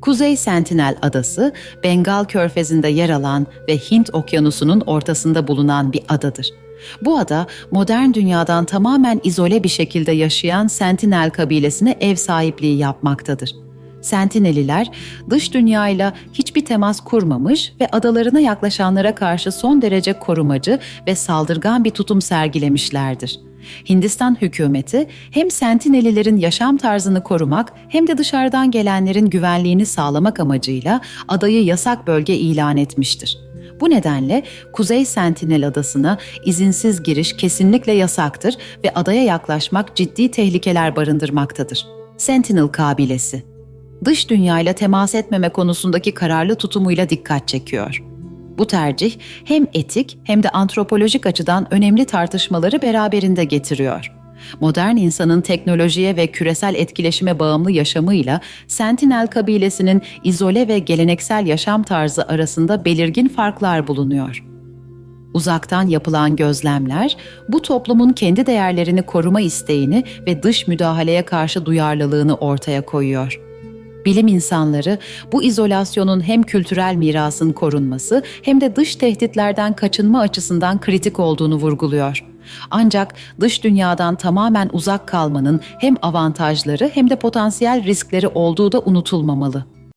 Kuzey Sentinel Adası, Bengal Körfezi'nde yer alan ve Hint Okyanusu'nun ortasında bulunan bir adadır. Bu ada, modern dünyadan tamamen izole bir şekilde yaşayan Sentinel kabilesine ev sahipliği yapmaktadır. Sentineliler, dış dünyayla hiçbir temas kurmamış ve adalarına yaklaşanlara karşı son derece korumacı ve saldırgan bir tutum sergilemişlerdir. Hindistan hükümeti hem Sentinelilerin yaşam tarzını korumak hem de dışarıdan gelenlerin güvenliğini sağlamak amacıyla adayı yasak bölge ilan etmiştir. Bu nedenle Kuzey Sentinel Adası'na izinsiz giriş kesinlikle yasaktır ve adaya yaklaşmak ciddi tehlikeler barındırmaktadır. Sentinel kabilesi dış dünyayla temas etmeme konusundaki kararlı tutumuyla dikkat çekiyor. Bu tercih hem etik hem de antropolojik açıdan önemli tartışmaları beraberinde getiriyor. Modern insanın teknolojiye ve küresel etkileşime bağımlı yaşamıyla Sentinel kabilesinin izole ve geleneksel yaşam tarzı arasında belirgin farklar bulunuyor. Uzaktan yapılan gözlemler bu toplumun kendi değerlerini koruma isteğini ve dış müdahaleye karşı duyarlılığını ortaya koyuyor. Bilim insanları bu izolasyonun hem kültürel mirasın korunması hem de dış tehditlerden kaçınma açısından kritik olduğunu vurguluyor. Ancak dış dünyadan tamamen uzak kalmanın hem avantajları hem de potansiyel riskleri olduğu da unutulmamalı.